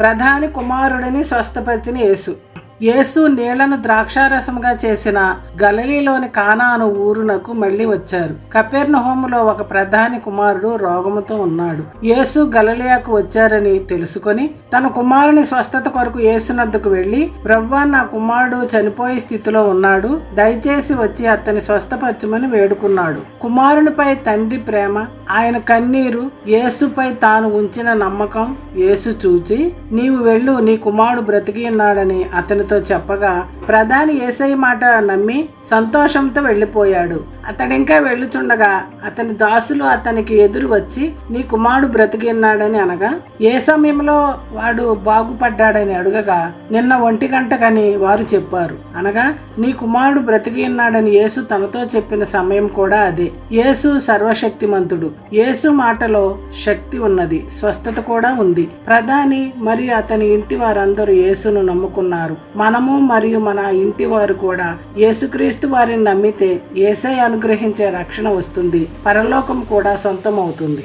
ప్రధాని కుమారుడిని స్వస్థపరిచిన యేసు. యేసు నీళ్ళను ద్రాక్షారసముగా చేసిన గలలీలోని కానాను ఊరునకు మళ్ళీ వచ్చారు. కపెర్నహోములో ఒక ప్రధాని కుమారుడు రోగముతో ఉన్నాడు. యేసు గలలియాకు వచ్చారని తెలుసుకొని తన కుమారుని స్వస్థత కొరకు యేసునద్దుకు వెళ్ళి ప్రవ్వా నా కుమారుడు చనిపోయే స్థితిలో ఉన్నాడు. దయచేసి వచ్చి అతని స్వస్థపరచమని వేడుకున్నాడు. కుమారునిపై తండ్రి ప్రేమ ఆయన కన్నీరు యేసుపై తాను ఉంచిన నమ్మకం యేసు చూచి నీవు వెళ్ళు నీ కుమారుడు బ్రతికి ఉన్నాడని అతనితో చెప్పగా ప్రధాని ఏసై మాట నమ్మి సంతోషంతో వెళ్ళిపోయాడు. అతడింకా వెళ్ళుచుండగా అతని దాసులు అతనికి ఎదురు వచ్చి నీ కుమారుడు బ్రతికి ఉన్నాడని అనగా ఏ సమయంలో వాడు బాగుపడ్డాడని అడగగా నిన్న ఒంటి గంటకని వారు చెప్పారు. అనగా నీ కుమారుడు బ్రతికి ఉన్నాడని యేసు తనతో చెప్పిన సమయం కూడా అదే. యేసు సర్వశక్తిమంతుడు. యేసు మాటలో శక్తి ఉన్నది స్వస్థత కూడా ఉంది. ప్రధాని మరియు అతని ఇంటి వారందరూ యేసును నమ్ముకున్నారు. మనము మరియు మన ఇంటి వారు కూడా యేసుక్రీస్తు వారిని నమ్మితే ఏసై అనుగ్రహించే రక్షణ వస్తుంది. పరలోకం కూడా సొంతం అవుతుంది